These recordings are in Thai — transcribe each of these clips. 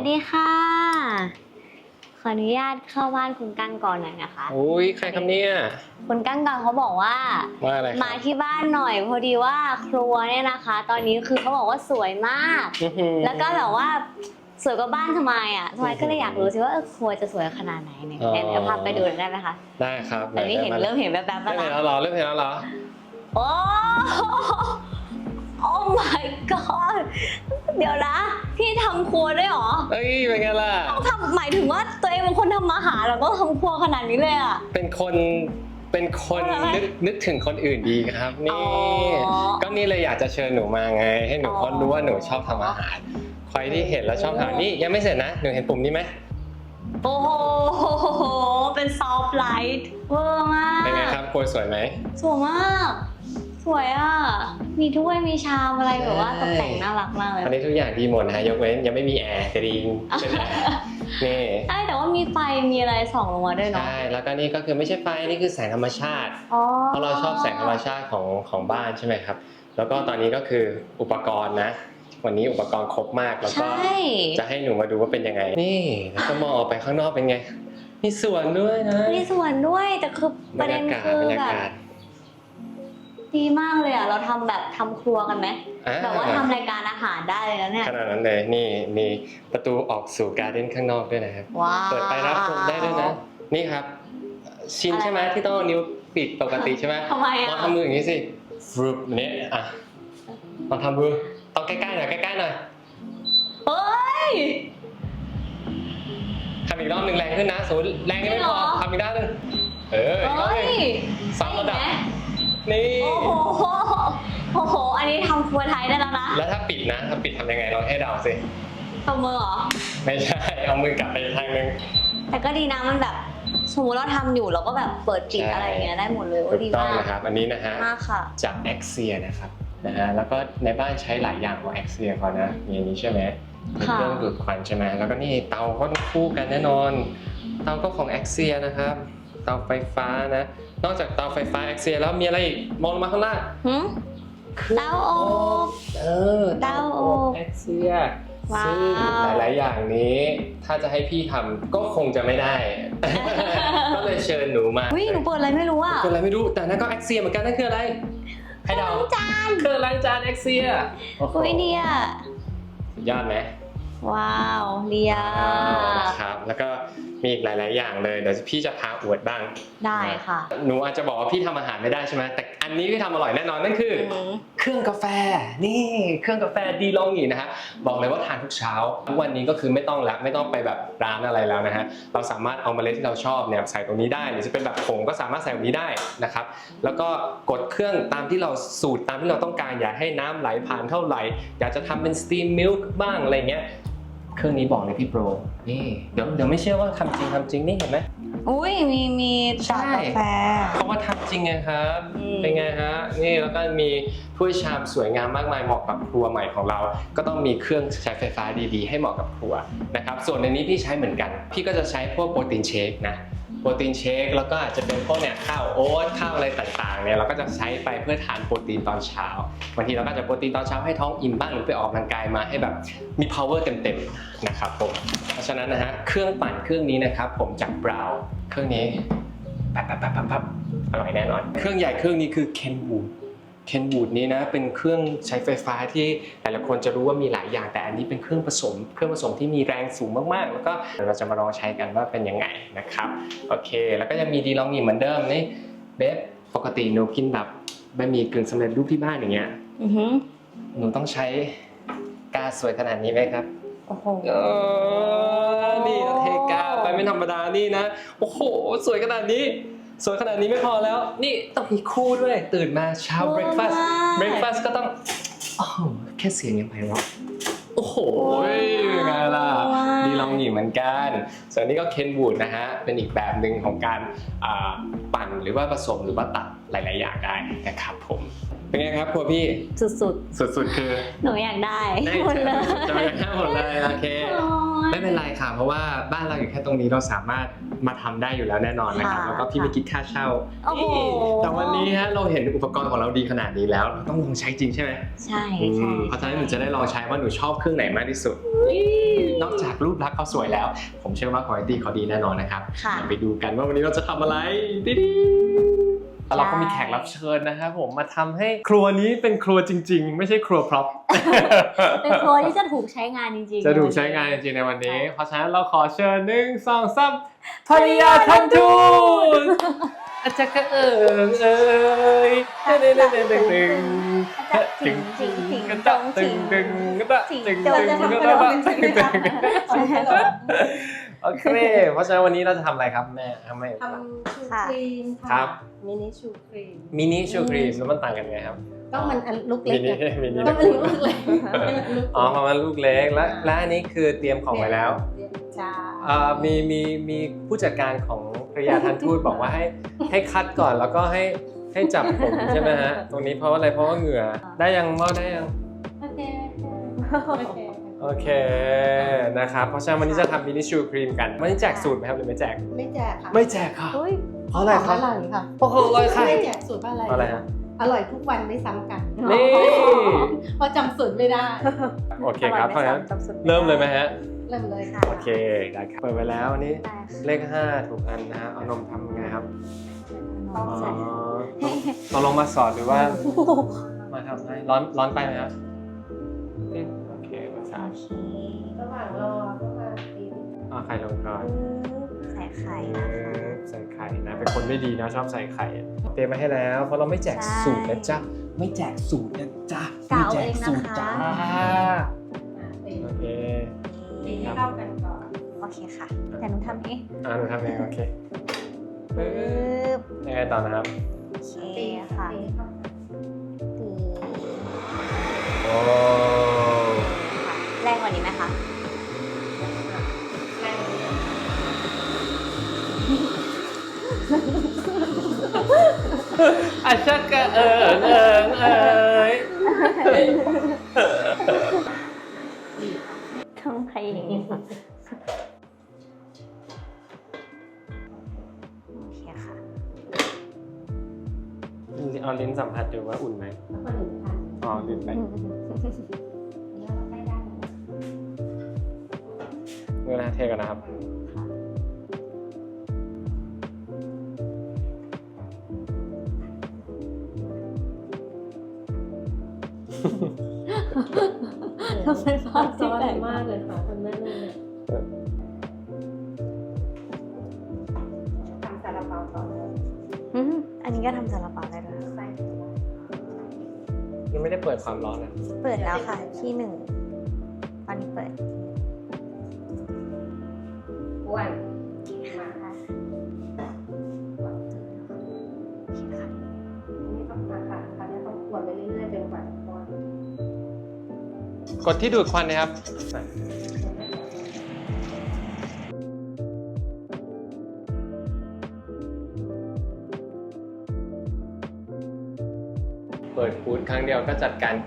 สวัสดีค่ะ ขออนุญาตเข้าบ้านคุณกั้งก่อนหน่อยนะคะ อุ้ยใครครับเนี่ย คุณกั้งก่อนเขาบอกว่าว่าอะไรครับมาที่บ้านหน่อย พอดีว่าครัวเนี่ยนะคะ ตอนนี้คือเขาบอกว่าสวยมาก อื้อหือ แล้วก็แบบว่าสวยกว่าบ้านทำไมอะทำไมก็เลยอยากรู้สิว่าเออครัวจะสวยขนาดไหนเนี่ยอ๋อ เดี๋ยวพาไปดูหน่อยได้ไหมคะได้ครับแต่นี่เห็นไหเริ่มเห็นแบบแบบๆเริ่แล้วมเห็นนะแล้วเหรอเริ่มเห็นแล้วเหรอโอ้โอ้ my god เดี๋ยวนะพี่ทำครัวด้วยเหรอเอ้ยเป็นไงล่ะ ต้องทำหมายถึงว่าตัวเองเป็นคนทำอาหารแล้วก็ทำครัวขนาดนี้เลยอะ เป็นคนเป็นคนอะไรนึกนึกถึงคนอื่นดีครับนี่อ๋อก็นี่เลยอยากจะเชิญหนูมาไง ให้หนูอ๋อเขารู้ว่าหนูชอบทำอาหารใครที่เห็นแล้วชอบทำนี่ยังไม่เสร็จนะหนูเห็นปุ่มนี้ไหมโอ้โห เป็นซอฟต์ไลท์เวอร์มากเป็นไงครับครัวสวยไหมสวยมาก สวยอะ มีถ้วยมีชามอะไรแบบว่าตกแต่งน่ารักมากเลยอันนี้ทุกอย่างดีหมดนะฮะยกเว้นยังไม่มีแอร์แต่ดีเป็นแอร์นี่ใช่แต่ว่ามีไฟมีอะไรส่องลงมาด้วยเนาะใช่แล้วก็นี่ก็คือไม่ใช่ไฟนี่คือแสงธรรมชาติอ๋อเพราะเราชอบแสงธรรมชาติของของบ้านใช่ไหมครับ แล้วก็ตอนนี้ก็คืออุปกรณ์นะวันนี้อุปกรณ์ครบมากแล้วก็ใช่จะให้หนูมาดูว่าเป็นยังไง นี่แล้วก็มองออกไปข้างนอกเป็นไง มีสวนด้วยนะมีส่วนด้วยแต่คือบปรระรเด็ยานกาศคือบรรยาแบบกาศ ดีมากเลยอะเราทำแบบทำครัวกันไหมอ่า แบบว่าทำรายการอาหารได้เลยนะเนี่ยขนาดนั้นเลยนี่มีประตูออกสู่การ์เด้นข้างนอกด้วยนะครับ ว้าว เปิดไปรับชมได้ด้วยนะ นี่ครับ ชินใช่ไหมอะไรที่ต้องเอานิ้วปิดปกติใช่ไหมทำไมลอะองทำมืออย่างนี้สิฟรุปเนี่ยอะลองทำมือต้องใกล้ๆหน่อยใกล้ๆหน่อยเฮ้ย ทำอีกรอบหนึ่งแรงขึ้นนะสมมติแรงยังไม่พอจริงเหรอ ทำอีกด้านหนึ่งเอออีกรอบเฮ้หนึ่ยงสามระดับ นี่ โอ้โหโอ้โห อันนี้ทำครัวไทยได้แล้วนะแล้วถ้าปิดนะ ถ้าปิดทำยังไงลองให้เดาสิทำมือเหรอ ไม่ใช่ เอามือกลับไปทางหนึง แต่ก็ดีนะมันแบบ สมมติเราทำอยู่เราก็แบบเปิดปิดใช่ อะไรอย่างเงี้ยได้หมดเลยถูโอ้กดีต้องมากนะครับ อันนี้นะฮะ มากค่ะ จาก a x เ i a นะครับนะฮะแล้วก็ในบ้านใช้หลายอย่างของ a x เ i a เขานะมีอันนี้ใช่ไหมมีค่ะ เครื่องดูดควันใช่ไหมแล้วก็นี่เตาก็คู่กันแน่นอน เตาก็ของ a x เ i a นะครับ เตาไฟฟ้านะ นอกจากเตาไฟฟ้า a x เ i a แล้วมีอะไรอีกมองลงมาข้างล่างหืมเตาอบ เออเตาอบแอคเซียว้าว ซึ่งหลายๆ อย่างนี้ ถ้าจะให้พี่ทำก็คงจะไม่ได้ ก็เลยเชิญหนูมาวิหนูเปิดอะไรไม่รู้อะเป็นอะไรไม่รู้แต่นั่นก็แอคเซียเหมือนกันนั่นคืออะไรให้เดาจานเครื่องล้างจานแอคเซียโอ้โหอุ้ยเนี่ยสุดยอดไหม ว้าวเดียนะครับแล้วก็มีอีกหลาย ๆ อย่างเลยเดี๋ยวพี่จะพาอวดบ้างได้ค่ะ หนูอาจจะบอกว่าพี่ทำอาหารไม่ได้ใช่ไหมแต่อันนี้พี่ทำอร่อยแน่นอนนั่นคืออมเครื่องกาแฟนี่เครื่องกาแฟดีลองหนีนะฮะบอกเลยว่าทานทุกเช้าทุกวันนี้ก็คือไม่ต้องละไม่ต้องไปแบบร้านอะไรแล้วนะฮะเราสามารถเอาเมล็ดที่เราชอบเนี่ยใส่ตรงนี้ได้ หรือจะเป็นแบบผงก็สามารถใส่ตรงนี้ได้นะครับแล้วก็กดเครื่องตามที่เราสูตรตามที่เราต้องการอย่าให้น้ำไหลผ่านเท่าไหร่อยากจะทำเป็นสตีมมิลค์บ้างอะไรเงี้ย เครื่องนี้บอกเลยพี่โปร นี่เดี๋ยวเดี๋ยวไม่เชื่อว่าทำจริงทำจริงนี่เห็นไหม อุ้ยมีมีใช่ชากาแฟเพราะว่าทำจริงไงครับ อืม เป็นไงฮะ นี่แล้วก็มีถ้วยชามสวยงามมากมายเหมาะกับครัวใหม่ของเรา ก็ต้องมีเครื่องใช้ไฟฟ้าดีๆ ให้เหมาะกับครัวนะครับ ส่วนในนี้พี่ใช้เหมือนกัน พี่ก็จะใช้พวกโปรตีนเชคนะ โปรตีนเชคแล้วก็อาจจะเป็นพวกเนี่ยข้าวโอ๊ตข้าวอะไรต่างๆเนี่ยเราก็จะใช้ไปเพื่อทานโปรตีนตอนเช้าบางทีเราก็จะโปรตีนตอนเช้าให้ท้องอิ่มบ้างหรือไปออกกำลังกายมาให้แบบมี power เต็มๆนะครับผมเพราะฉะนั้นนะฮะเครื่องปั่นเครื่องนี้นะครับผมจากบราวเครื่องนี้ปั๊บปั๊บปั๊บปั๊บปั๊บอร่อยแน่นอน เครื่องใหญ่เครื่องนี้คือเคนบูล นะเป็นเครื่องใช้ไฟฟ้าที่หลายๆคนจะรู้ว่ามีหลายอย่างแต่อันนี้เป็นเครื่องผสม เครื่องผสมที่มีแรงสูงมากๆ แล้วก็เดี๋ยวเราจะมาลองใช้กันว่าเป็นยังไงนะครับโอเค แล้วก็ยังมีดีลองมีเหมือนเดิมนี่เบฟปกติหนูกินแบบบะหมี่กึ่งสำเร็จรูปที่บ้านอย่างเงี้ยอือหือหนูต้องใช้กาสวยขนาดนี้ไหมครับโอ้โหเออนี่นะเทกาไปไม่ธรรมดานี่นะโอ้โห สวยขนาดนี้ สวยขนาดนี้ไม่พอแล้ว นี่ต้องมีคู่ด้วย ตื่นมาเช้าโอ้ breakfast มาก breakfast ก็ต้องโอ้โหแค่เสียงยังไพเราะโอ้โหเป็นไงล่ะว้าวดีลองหนีเหมือนกัน ส่วนนี้ก็เคนบูดนะฮะ เป็นอีกแบบหนึ่งของการอ่าปั่นหรือว่าผสมหรือว่าตัดหลาย ๆ อย่างได้นะครับผมเป็นไงครับครัวพี่สุดสุดๆคือๆหนูอยากได้ได้หมดเลยจะไปห้าหมดเลย โอเคโอ้ย ไม่ไม่เป็นไรค่ะ เพราะว่าบ้านเราอยู่แค่ตรงนี้เราสามารถมาทำได้อยู่แล้วแน่นอนนะครับค่ะแล้วก็พี่ไม่คิดค่าเช่าโอ้โห แต่วันนี้ฮะเราเห็นอุปกรณ์ของเราดีขนาดนี้แล้วเราต้องลองใช้จริงใช่ไหมใช่อืใช่มเพราะฉะนั้นหนูจะได้ลองใช้ว่าหนูชอบเครื่องไหนมากที่สุด นอกจากรูปลักษณ์เขาสวยแล้ว ผมเชื่อว่าคุณภาพเขาดีแน่นอนนะครับค่ะ เดี๋ยวไปดูกันว่าวันนี้เราจะทำอะไรดิดิ เราก็มีแขกรับเชิญนะครับผมมาทำให้ครัวนี้เป็นครัวจริง ๆ ไม่ใช่ครัวพร็อพเป็นครัวที่จะถูกใช้งานจริงๆ จะถูกใช้งานจริงๆในวันนี้ เพราะฉะนั้นเราขอเชิญหนึ่งสองสามภรรยาทันทูน อาจจะกระเอิงเอ้ยเด้งเด้งเด้งเด้งเด้งถิงถิงถิงกระตรตะงตึถิงงตึงกระตะถิงตึงโดตึนงจะกระทำขนตะมตึงตึงใช่ค่ะโอเค เพราะฉะนั้นวันนี้เราจะทำอะไรครับแม่ทำไมทำชูครีมครัค่ะบมินิชูครีมมินิชูครีมแล้วมันต่างกันไงครับก็มันอันลูกมิเล็กนิไงมินิก็มันลูกเล็กลูกอ๋อประมาณลูกเล็กและและอันนี้คือเตรียมของไว้แล้ว จ้าอ่ามีมีมีผู้จัดการของภรรยาทันทูตบอกว่าให้ให้คัดก่อนแล้วก็ให้ให้จับผมใช่ไหมฮะตรงนี้เพราะว่าอะไรเพราะว่าเหงื่อได้ยังเมาได้ยังโอเค โอเค โอเคนะครับเพราะฉะนั้นวันนี้จะทำมินิชูครีมกันวันนี้แจกสูตรไหมครับหรือไม่แจก ไม่แจกค่ะไม่แจกค่ะอุ้ยเพราะอะไรครับอร่อยค่ะเพราะเขาอร่อยค่ะไม่แจกสูตรเพราะอะไรเพราะอะไรฮะอร่อยทุกวันไม่ซ้ำกันนี่เพราะจำสูตรไม่ได้ โอเคครับเพอราะอยฉะนั้นไซ้ำจำสุดเริ่มเลยไหมฮะ เริ่มเลยค่ะโอเคได้ครับเปิดไปแล้วอันนี้ได้ค่ะเลข 5 ถูกอันนะฮะเอานมทำไงครับต้องใส่เราลงมาสอนหรือว่า มาทำให้ร้อนร้อนไปไหมครับนี่โอเคมาสาโอมเคระหว่างรอก็มาตีเอาไข่ลงก่อนใส่ไข่นะคะใส่ไข่นะเป็นคนไม่ดีนะชอบใส่ไข่เตรียมมาให้แล้ว เพราะเราไม่แจกใช่สูตรนะจ๊ะไม่แจกสูตรนะจ๊ะกะไม่เอาแจเอกงสูนะตรคะจ้า เคค่ะแต่หนูทำเองอ่าหนูทำเองโอเคปึ๊ปึ๊บบยังไงต่อนะครับ โอเคตีค่ะตีให้เข้ากันตีโอ้ค่ะแรงกว่านี้ไหมคะแรงนี้อาชักกะเอิงเอิงเอ้ย เอาลิ้นสัมผัสดูว่าอุ่นไหมแล้วก็หนึ่งพันอ๋อลิ้นไปแล้วเราได้ได้เมื่อนะเทกันนะครับทำไมภาพซ้ที่อนแปลกมากเลยค่ะคุณแม่นุ่นเนี่ยทำซาลาเปาก่อนเลย อืมอันนี้ก็ทำซาลาเปา ไม่ได้เปิดความร้อนนะเปิดแล้วค่ะ ที่หนึ่งตอนนี้เปิดอ้วนค่ะมาโอเคค่ะนี่ต้องมาค่ะคราวนี้ต้องกวนไปเรื่อยๆจนกว่าจะพอกดที่ดูดควันนะครับ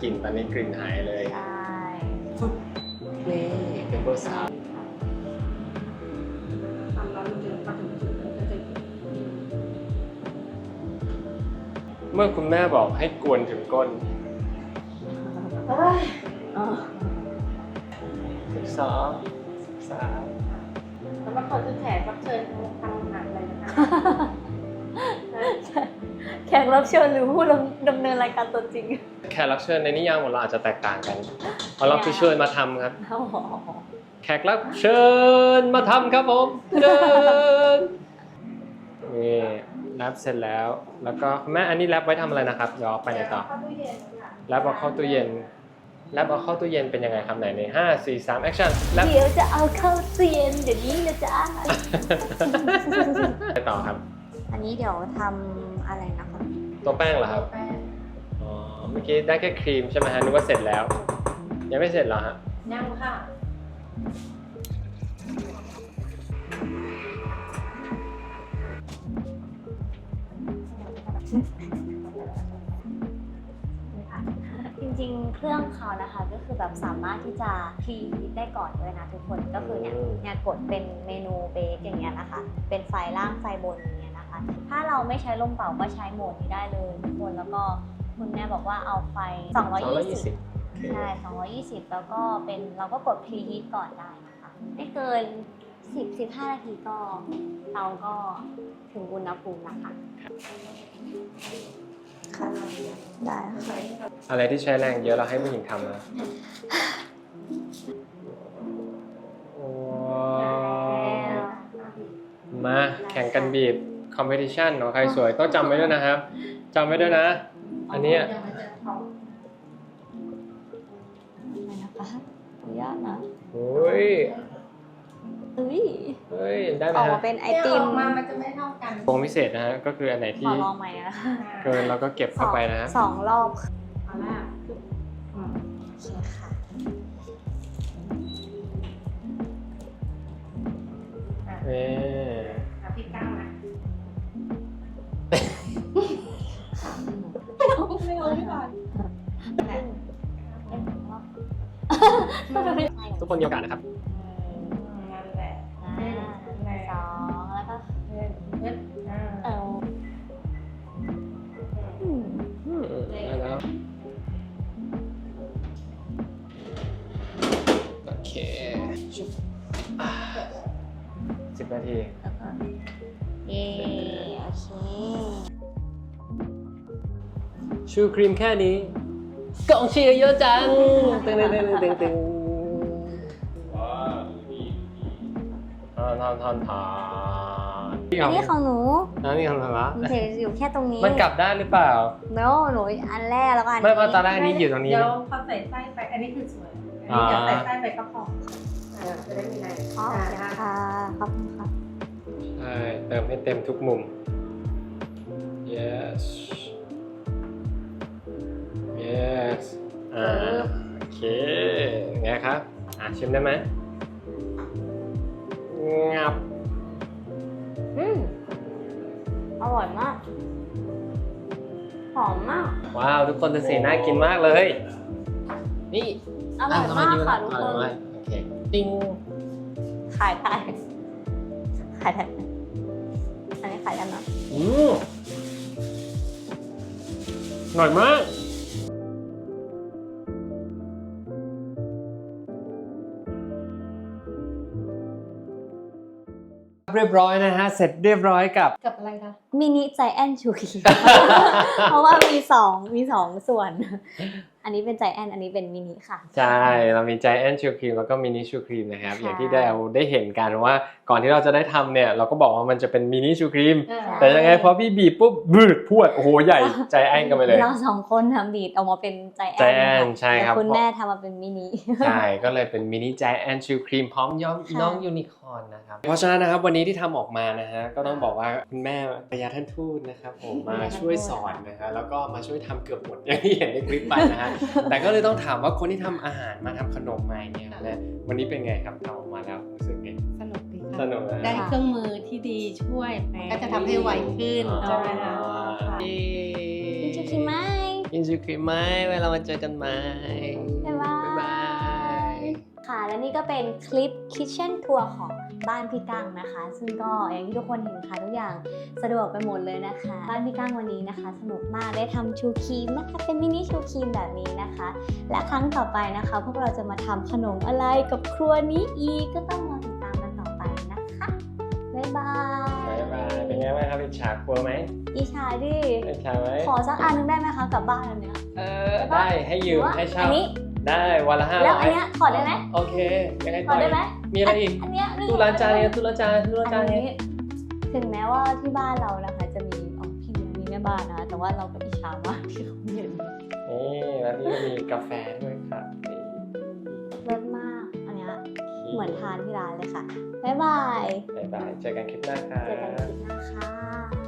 การกลิ่นตอนนี้กลิ่นหายเลยใช่นี่เป็นเบอร์สามทำแล้วมันจะมาถึงจุดนั้นก็จะเมื่อคุณแม่บอกให้กวนถึงก้นเอ้ยสิบสองสิบสามสำหรับคนที่แขกรับเชิญทำอาหารอะไรนะคะแข กรับเชิญหรือผู้ดำเนินรายการตัวจริงแขกรับเชิญในนิยามของเราอาจจะแตกต่างกันเอาเราคือเชิญมาทำครับ อ๋อแขกรับเชิญมาทำครับผมเดินนี่แรปเสร็จแล้ว แล้วก็แม่อันนี้แรปไว้ทำอะไรนะครับเดี๋ยวเอาไปไหนต่อเข้าตู้เย็นค่ะแรปเอาเข้าตู้เย็นแรปเอาเข้าตู้เย็นเป็นยังไงครับไหนในห้าสี่สามแอคชั่นแรปเดี๋ยวจะเอาเข้าตู้เย็นเดี๋ยวนี้นะจ๊ะ ไปต่อครับ อันนี้เดี๋ยวทำอะไรนะคะ ตัวแป้งเหรอครับแป้งอ๋อเมื่อกี้ได้แค่ครีมใช่ไหมฮะนึกว่าเสร็จแล้ว ยังไม่เสร็จเหรอฮะย่างค่ะ จริงๆ เครื่องเขานะคะก็คือคือแบบสามารถที่จะพรีฮีทได้ก่อนด้วยนะทุกคนก็คือเนี่ยอืมเนี่ยกดเป็นเมนูเบสอย่างเงี้ยนะคะ เป็นไฟล่างไฟบนอย่างเงี้ยนะคะ ถ้าเราไม่ใช้ลมเป่าก็ใช้โหมดนี้ได้เลยทุกคนแล้วก็คุณแม่บอกว่าเอาไฟ 220 ใช่ 220 แล้วก็เป็นเราก็กดพรีฮีทก่อนได้นะคะไม่เกิน 10 15 นาทีก็เตาก็ถึงอุณหภูมินะคะค่ะได้ค่ะอะไรที่ใช้แรงเยอะเราให้ผู้หญิงทำนะว้าวมาแข่งกันบีบ คอมเพติชันของใครสวยต้องจำไว้ด้วยนะครับจำไว้ด้วยนะ อันเนี้ยยังไม่เจอท้องอะไรนะคะขออนุญาตนะโอ้ยเอ้ยเฮ้ยได้ไหมออกฮะมาเป็นไอไอติติมมมามันจะไม่เท่ากันโปรงพิเศษนะฮะก็คืออันไหนขที่อลองใหม่นะเกินเราก็เก็บเข้าไปนะฮะสองรอบเอาละอืมโอเคค่ะอะเอ๊ เอาไม่เอาดีกว่าทุกคนมีโอกาสนะครับนั่นแหละอ่าสองแล้วก็เพื่อนเพื่อนอ่าเอออืมอืมได้แล้วโอเคชุบอ่าสิบนาทีแล้วก็เย่โอเค ชูครีมแค่นี้กองเชียร์เยอะจังตึงตึงตึงตึงตึงว้าวทอนทอนทอนทอนอันนี้ของหนูอันนี้ของอะไรวะมันเห็นอยู่แค่ตรงนี้ มันกลับได้หรือเปล่าโน้หนูอันแรกแล้วก็อันไม่นี้เพราะตอนแรกอันนี้อยู่ตรงนี้เดี๋ยวพอใส่ไส้ไป อันนี้คือสวยอันนี้ใส่ไส้ไปก็พอจะได้มีอะไรอ๋ออ่าค่ะขอบคุณค่ะใช่เติมให้เต็มทุกมุม yes yes อ่าโอเคไงครับ อะชิมได้ไหมงับ อืมอร่อยมาก หอมมาก ว้าว ทุกคนดูสิน่ากินมากเลย นี่อร่อยมากค่ะทุกคนอะโอเคติ้งขายได้ขายได้ไหมอันนี้ขายได้ไหมอืมอร่อยมาก เรียบร้อยนะฮะ เสร็จเรียบร้อยกับ กับอะไรคะ มินิใจแอนชูคีเพราะว่ามีสองมีสองส่วน อันนี้เป็นใจแอนอันนี้เป็นมินิค่ะ ใช่ เรามีใจแอนชูครีมแล้วก็มินิชูครีมนะครับค่ะอย่างที่เราได้เห็นกันว่าก่อนที่เราจะได้ทำเนี่ย เราก็บอกว่ามันจะเป็นมินิชูครีมอ่าแต่ยังไงพอพี่บีบปุ๊บบืดพวดโอ้โหใหญ่ใจแอนกันไปเลย เราสองคนทำบีดออกมาเป็นใจแอนใจแอนใช่ครับแต่คุณแม่ทำมาเป็นมินิ ใช่ ก็เลยเป็นมินิใจแอนชูครีมพร้อมย้อมค่ะน้องยูนิคอร์นนะครับ เพราะฉะนั้นนะครับวันนี้ที่ทำออกมานะฮะก็ต้องบอกว่าคุณแม่ปยาท่านทูตนะครับผมมาช่วยสอนนะฮะแล้วก็มาช่วยทำเกือบหมดอย่างที่เห็นในคลิปไปนะฮะแต่ก็เลยต้องถามว่าคนที่ทำอาหารมาทำขนมมาอย่างเนี่ยแม่วันนี้เป็นไงครับทำออกมาแล้วรู้สึกไงสนุกดีสค่ะนุกนะได้เครื่องมือที่ดีช่วยก็จะทำให้ไวขึ้นอ๋อใช่ไหมคะกินชูคีไหมกินชูครีมไหมเวลามาเจอกันไหม ค่ะ และนี่ก็เป็นคลิป Kitchen Tour ของบ้านพี่กั้งนะคะ ซึ่งก็อย่างที่ทุกคนเห็นค่ะทุกอย่างสะดวกไปหมดเลยนะคะ บ้านพี่กั้งวันนี้นะคะ สนุกมากได้ทำชูครีมนะคะเป็นมินิชูครีมแบบนี้นะคะ และครั้งต่อไปนะคะ พวกเราจะมาทำขนมอะไรกับครัวนี้อีกก็ต้องรอติดตามกันต่อไปนะคะบ๊ายบายบ๊ายบายเป็นไงบ้างครับอิจฉากลัวไหมอีชาดิอิจฉาไหมขอสักอันหนึงได้ไหมคะกลับบ้านอันเนี้ยเออได้ให้ยืมรือว่าให้เช่าอันนี้ ได้วันละห้าแล้วร้ออัยนเนี้ยขอได้ไหมโอเคยังไงขต่ออได้ไหมมีอะไรอีกอันเนี้ยนี่ตุลาจารย์ตุลาจารย์ตุลาจารอัย์นนี้ถึงแม้ว่าที่บ้านเรานะคะจะมีอ๋อพี่มีแม่บ้านนะคะแต่ว่าเราก็อิจฉามากที่เขาเห็นนี่แล้วนี่ก็มีกาแฟด้วยครับนี่เลิศมากอันเนี้ยเหมือนทานที่ร้านเลยค่ะบ๊ายบายบ๊ายบายเจอกันคลิปหน้าครับเจอกันคลิปหน้าค่ะ